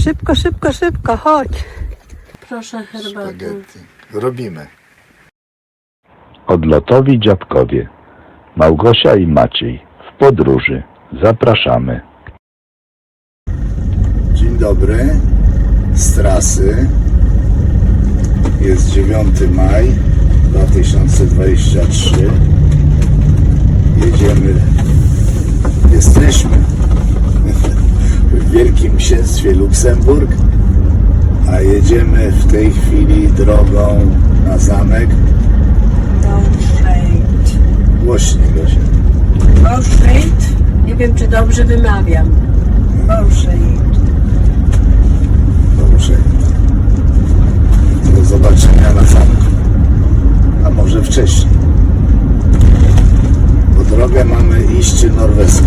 Szybko, szybko, szybko, chodź. Proszę herbatę. Spaghetti. Robimy. Odlotowi dziadkowie. Małgosia i Maciej w podróży. Zapraszamy. Dzień dobry. Z trasy. Jest 9 maj 2023. Jedziemy. Jesteśmy w Wielkim Księstwie Luksemburg, a jedziemy w tej chwili drogą na zamek. Bauscheit. Głośniej, Gosia. Bauscheit. Nie wiem, czy dobrze wymawiam. Bauscheit. Dobrze. Do zobaczenia na zamku. A może wcześniej. Bo drogę mamy iść norweską.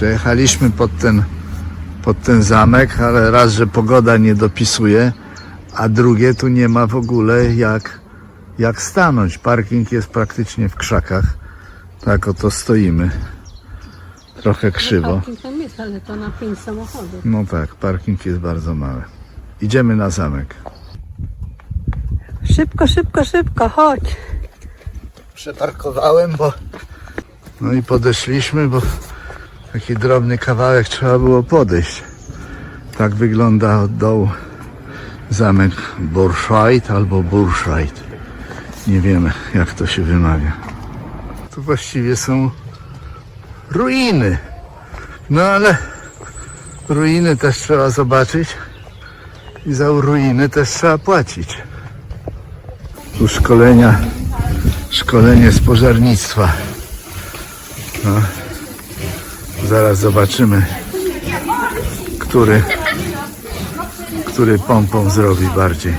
Przejechaliśmy pod ten, pod ten zamek, ale raz, że pogoda nie dopisuje, a drugie, tu nie ma w ogóle jak, jak stanąć. Parking jest praktycznie w krzakach. Tak oto stoimy. Trochę krzywo. Parking tam jest, ale to na pięć samochodów. No tak, parking jest bardzo mały. Idziemy na zamek. Szybko, szybko, szybko, chodź. Przeparkowałem, bo... No i podeszliśmy, bo taki drobny kawałek trzeba było podejść. Tak wygląda od dołu zamek Burscheid albo Burscheid. Nie wiemy, jak to się wymawia. Tu właściwie są ruiny. No ale ruiny też trzeba zobaczyć i za ruiny też trzeba płacić. Tu szkolenia szkolenie z pożarnictwa. No. Zaraz zobaczymy, który, który pompą zrobi bardziej.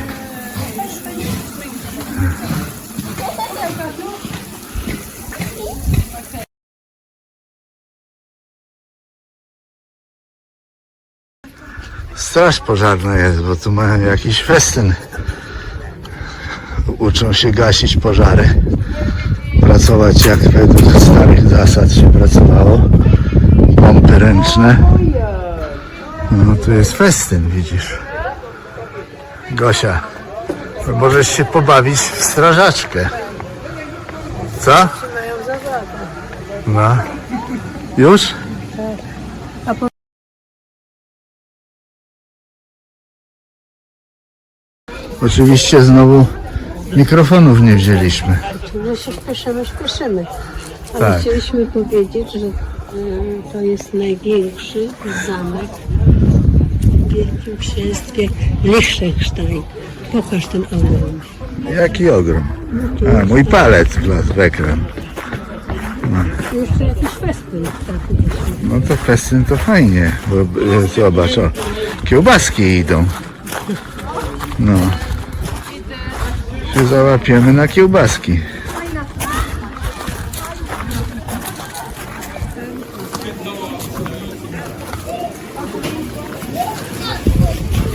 Straż pożarna jest, bo tu mają jakiś festyn. Uczą się gasić pożary pracować jak według starych zasad się pracowało. Pompy ręczne. No tu jest festyn, widzisz. Gosia, możesz się pobawić w strażaczkę. Co? No. Już? Oczywiście znowu mikrofonów nie wzięliśmy. No się śpieszymy, śpieszymy. Ale Tak. chcieliśmy powiedzieć, że to jest największy zamek w Wielkim Księstwie Liechtenstein. Pokaż ten ogrom. Jaki ogrom. A, mój palec wlazł w ekran. Jeszcze jakiś festyn taki. No to festyn to fajnie, bo e, zobacz, o, kiełbaski idą. No. Się załapiemy na kiełbaski.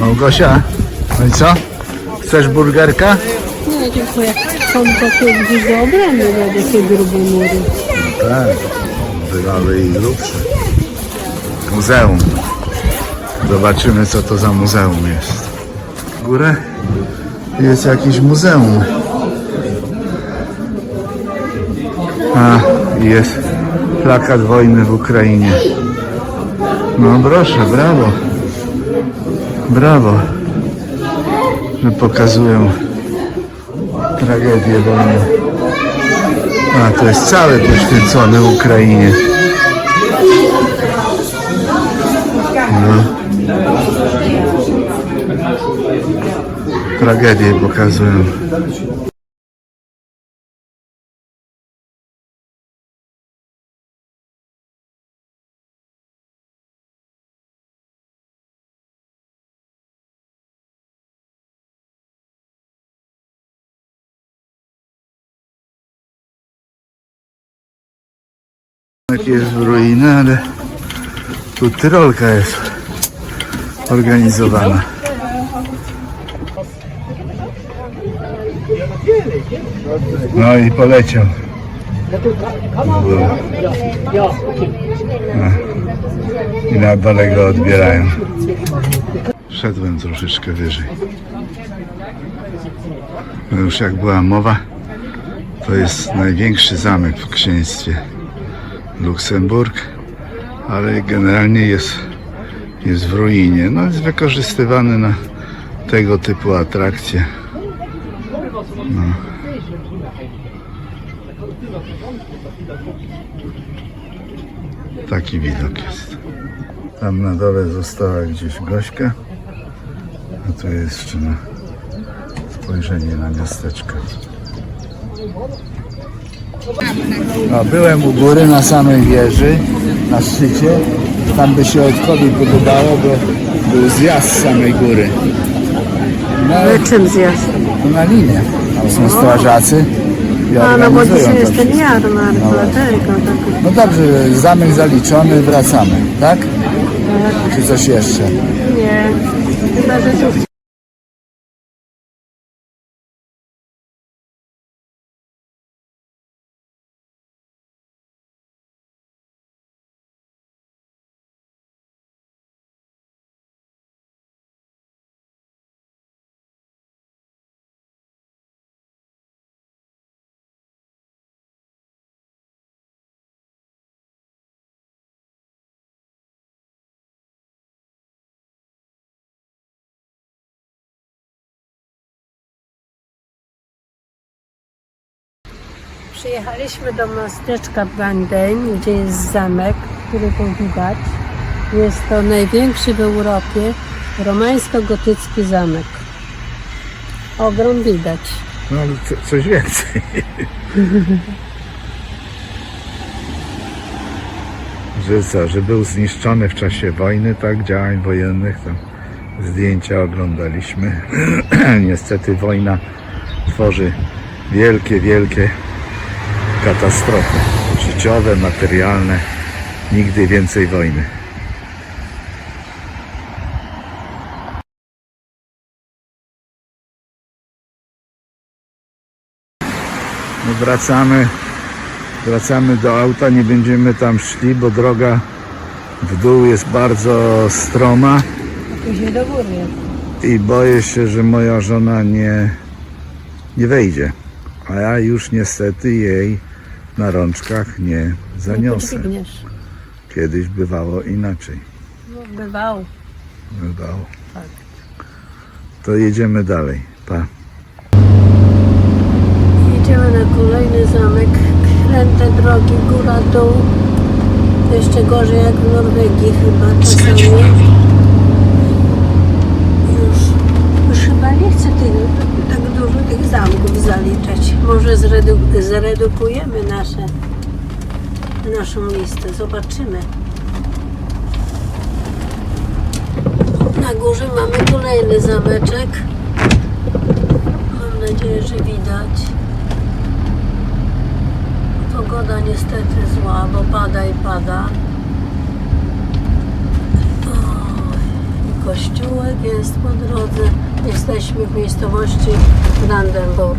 Małgosia, no i co? Chcesz burgerka? Nie, dziękuję. Są takie gdzieś do obrony na takie grube mury. Tak, bywały i grubsze. Muzeum. Zobaczymy, co to za muzeum jest. W górę jest jakieś muzeum. I jest plakat wojny w Ukrainie. No proszę, brawo. Brawo. Pokazują tragedię wojny. A to jest cały poświęcony Ukrainie. No. Tragedię pokazują. Tak jest w ruiny, ale tu tyrolka jest organizowana. No i poleciał. No. I na dole go odbierają. Szedłem troszeczkę wyżej. No Już jak była mowa, to jest największy zamek w księstwie Luksemburg, ale generalnie jest, jest w ruinie. No jest wykorzystywany na tego typu atrakcje. No. Taki widok jest. Tam na dole została gdzieś Gośka, a tu jest jeszcze na spojrzenie na miasteczko. No, byłem u góry na samej wieży, na szczycie. Tam by się Edkowi podobało, bo był zjazd z samej góry. No, Ale czym zjazd? na linię. Tam są strażacy i A no bo organizują dzisiaj to jest ten wszystko. jarmark, dlatego tak. No dobrze, zamek zaliczony, wracamy, tak? Czy coś jeszcze? Nie, chyba że tu Przyjechaliśmy do miasteczka Bandeń, gdzie jest zamek, który tu widać. Jest to największy w Europie romańsko-gotycki zamek. Ogrom widać. No ale co, coś więcej. że co, że był zniszczony w czasie wojny, tak, działań wojennych, tam zdjęcia oglądaliśmy. Niestety wojna tworzy wielkie, wielkie katastrofy życiowe, materialne. Nigdy więcej wojny. No wracamy, wracamy do auta, nie będziemy tam szli, bo droga w dół jest bardzo stroma Później do góry. i boję się, że moja żona nie, nie wejdzie. A ja już niestety jej na rączkach nie zaniosę. podźwigniesz. Kiedyś bywało inaczej. No, bywało. Bywało. Tak. To jedziemy dalej. Pa. Jedziemy na kolejny zamek. Kręte drogi, góra, dół. Jeszcze gorzej jak w Norwegii chyba czasami. Już, już chyba nie chcę tych, tak dużo tych zamków Może zredu- zredukujemy nasze, naszą listę. Zobaczymy. Na górze mamy kolejny zameczek. Mam nadzieję, że widać. Pogoda niestety zła, bo pada i pada. I kościółek jest po drodze. Jesteśmy w miejscowości Brandenburg.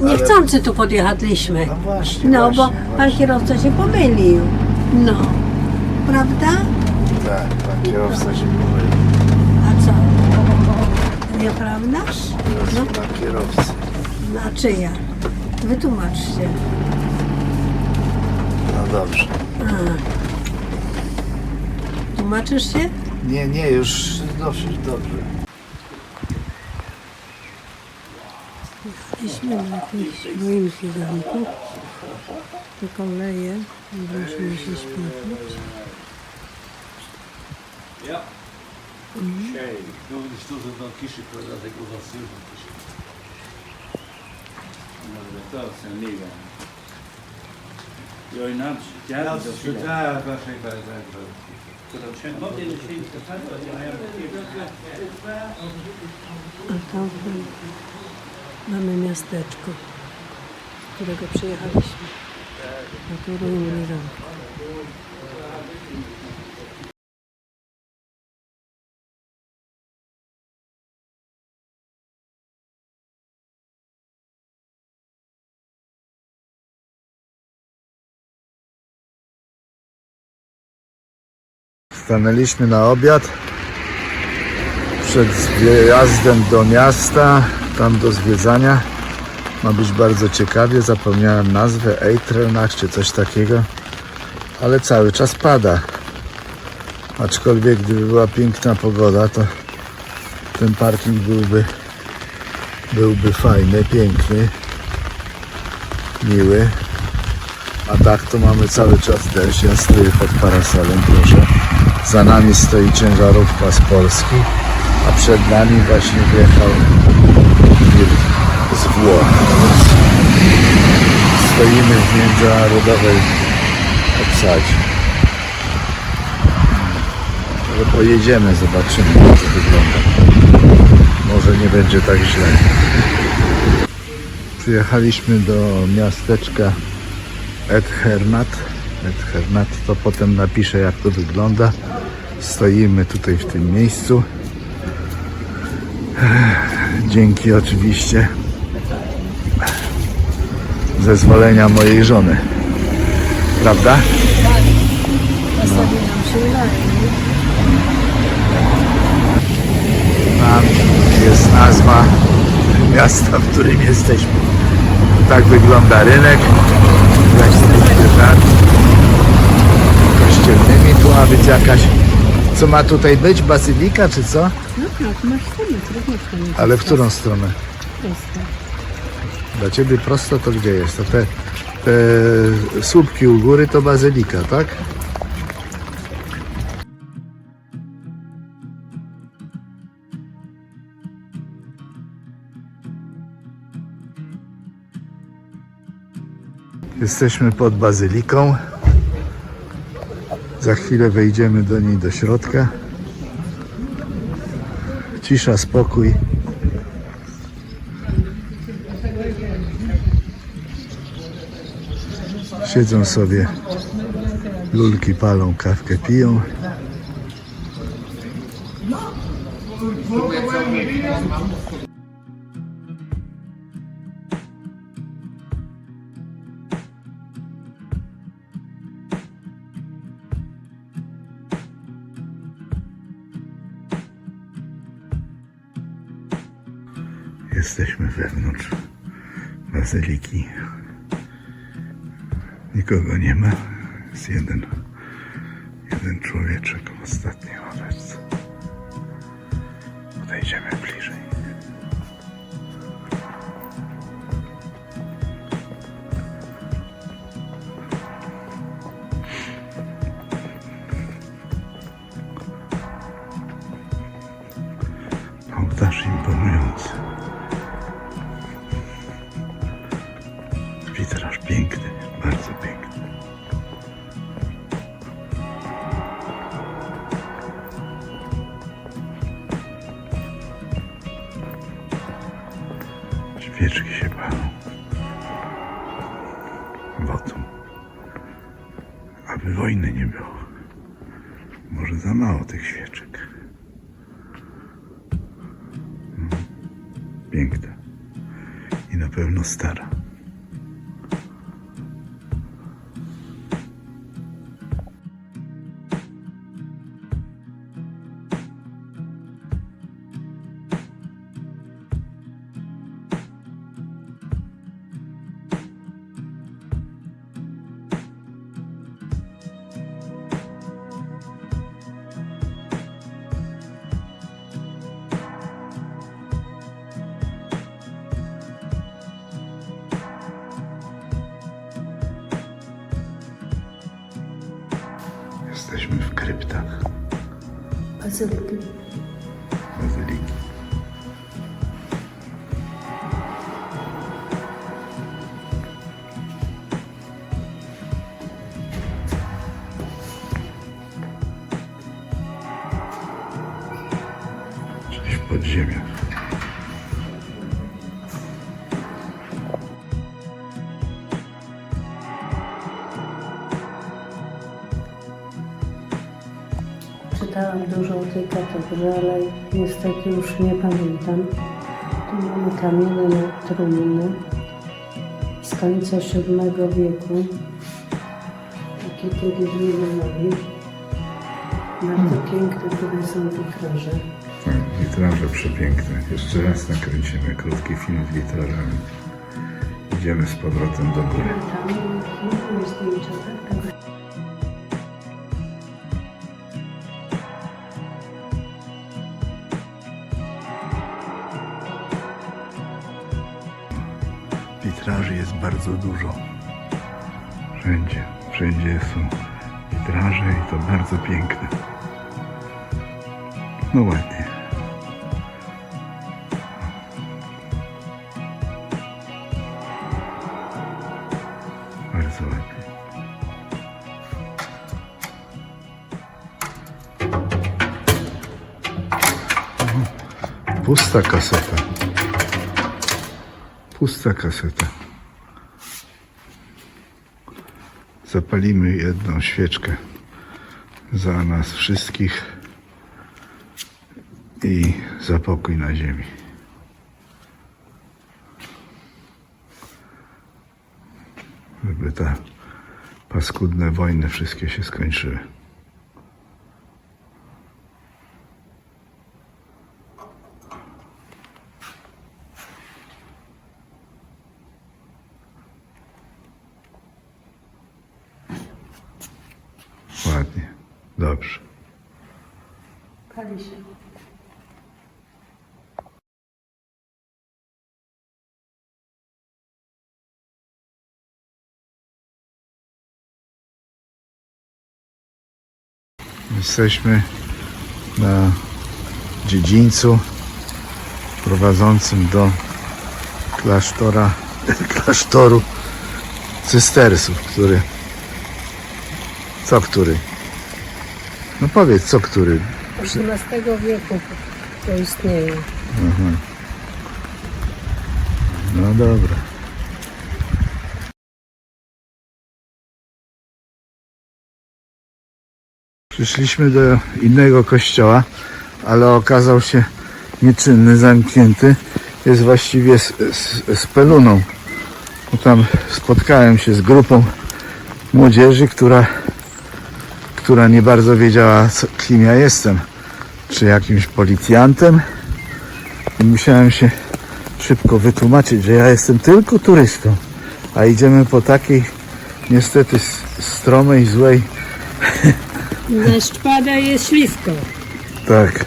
Niechcący tu podjechaliśmy. No właśnie, No, bo właśnie, pan właśnie. kierowca się pomylił. No. Prawda? Tak, pan kierowca się pomylił. A co? Nieprawdaż? No, No. Pan kierowcy. a czyja? Wytłumaczcie. No dobrze. Tłumaczysz się? Nie, nie, już dosyć dobrze. is Bismillah, boyun gegaan kop. Dat kan Dan die ze niet spuiten. Ja. Shame. No one stood in that kitchen because Dat ik it was a Maar dat No, the thoughts and leave it. You're in Amsterdam. Yeah, that's true. Yeah, that's right. That's dat? Wat kan mamy miasteczko, z którego przyjechaliśmy. Na tu ruiny zamku. Stanęliśmy na obiad przed wyjazdem do miasta, tam do zwiedzania. Ma być bardzo ciekawie, zapomniałem nazwę, Eitrenach czy coś takiego, ale cały czas pada. Aczkolwiek gdyby była piękna pogoda, to ten parking byłby, byłby fajny, piękny, miły. A tak to mamy cały czas deszcz. Ja stoję pod parasolem, proszę. Za nami stoi ciężarówka z Polski, a przed nami właśnie wjechał Włoch. Stoimy w międzynarodowej obsadzie. Ale pojedziemy, zobaczymy jak to wygląda. Może nie będzie tak źle. Przyjechaliśmy do miasteczka Edhernat. Edhernat to potem napiszę jak to wygląda. Stoimy tutaj w tym miejscu. Dzięki oczywiście zezwolenia mojej żony. Prawda? Nam się. Tam jest nazwa miasta, w którym jesteśmy. Tak wygląda rynek. Kościelnymi. Tu ma być jakaś... Co ma tutaj być? Bazylika czy co? No tak, masz 100 metrów, nie 100 metrów. Ale w którą stronę? Prosto. Dla ciebie prosto to gdzie jest? To te, te słupki u góry to bazylika, tak? Jesteśmy pod bazyliką. Za chwilę wejdziemy do niej do środka. Cisza, spokój. Siedzą sobie, lulki palą, kawkę piją. Jesteśmy wewnątrz bazyliki. Nikogo nie ma. Jest jeden, jeden człowieczek w ostatniej ławeczce. świeczki się palą wodą, aby wojny nie było. Może za mało tych świeczek. Hmm. Piękna i na pewno stara. Bazyliki. bazyliki. Czytałam dużo o tej katedrze, ale niestety już nie pamiętam. Tu mamy kamienne trumny z końca VII wieku. Takie kiedyś wyglądali. Bardzo piękne tutaj są witraże. Tak, witraże przepiękne. Jeszcze raz nakręcimy krótki film z witrażami. Idziemy z powrotem do góry. Tam są zdjęcia, tak? Tego Witraży jest bardzo dużo. Wszędzie, wszędzie są witraże i to bardzo piękne. No ładnie. Bardzo ładnie. Pusta kaseta. Pusta kaseta. Zapalimy jedną świeczkę za nas wszystkich i za pokój na ziemi. Żeby te paskudne wojny wszystkie się skończyły. Ładnie. Dobrze. Pali się. Jesteśmy na dziedzińcu prowadzącym do klasztora, klasztoru cystersów, który... Co który? No powiedz, co który? XVIII wieku to istnieje. No dobra. Przyszliśmy do innego kościoła, ale okazał się nieczynny, zamknięty. Jest właściwie z, z, z peluną. Bo tam spotkałem się z grupą młodzieży, która, która nie bardzo wiedziała, co, kim ja jestem. Czy jakimś policjantem. I musiałem się szybko wytłumaczyć, że ja jestem tylko turystą, a idziemy po takiej niestety stromej, złej, Deszcz pada jest ślisko. tak.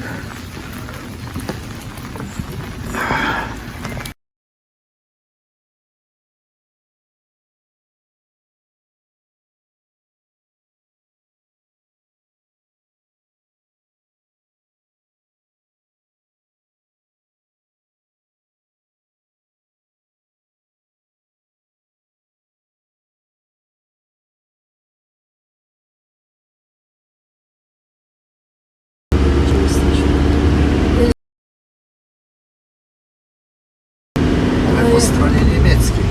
Ale po stronie niemieckiej.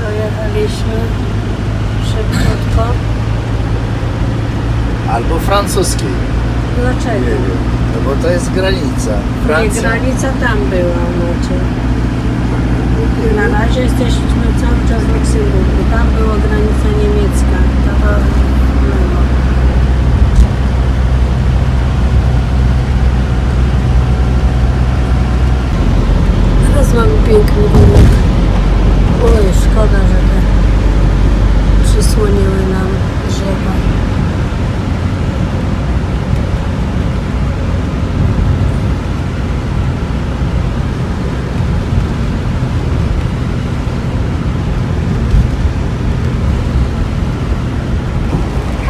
Dojechaliśmy szybciutko. Albo francuskiej. Dlaczego? Nie wiem. No bo to jest granica. Nie, Francja. granica tam była, znaczy. Na razie jesteśmy cały czas w Luksemburgu. Tam była granica niemiecka. W lewo. Teraz mamy piękny widok. Oj, szkoda, że te przysłoniły nam drzewa.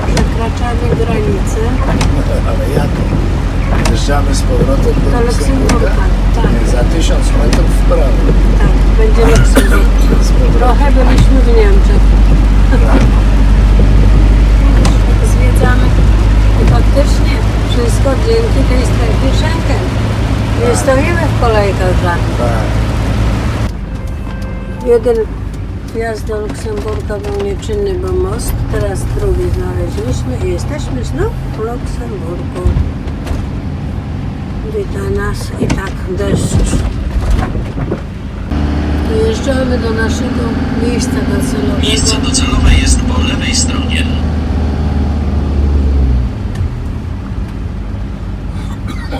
Przekraczamy granicę Ale jak? Wjeżdżamy z powrotem do do Luksemburga. Tak, Nie, za tysiąc metrów w prawo. tak, będzie Luksemburg. Z powrotem. Trochę byliśmy w Niemczech. Zwiedzamy i faktycznie wszystko dzięki tej strefie Schengen. Nie stoimy w żadnych. Tak. Jeden wjazd do Luksemburga był nieczynny, bo most. Teraz drugi znaleźliśmy i jesteśmy znów w Luksemburgu. Wita nas i tak deszcz. Dojeżdżamy do naszego miejsca docelowego. Miejsce docelowe jest po lewej stronie.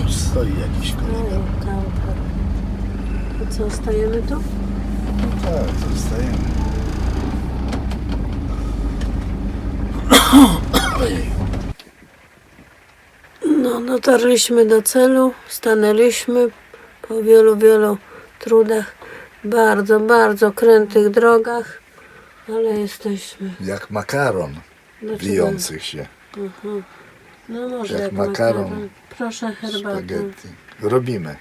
Stoi jakiś kolega. Co, stajemy tu? Tak, zostajemy. No, dotarliśmy do celu, stanęliśmy po wielu, wielu trudach, bardzo, bardzo krętych drogach, ale jesteśmy. Jak makaron Dlaczego? bijących się. No może Jak jak, makaron. makaron. Proszę herbatę. Spaghetti. Robimy.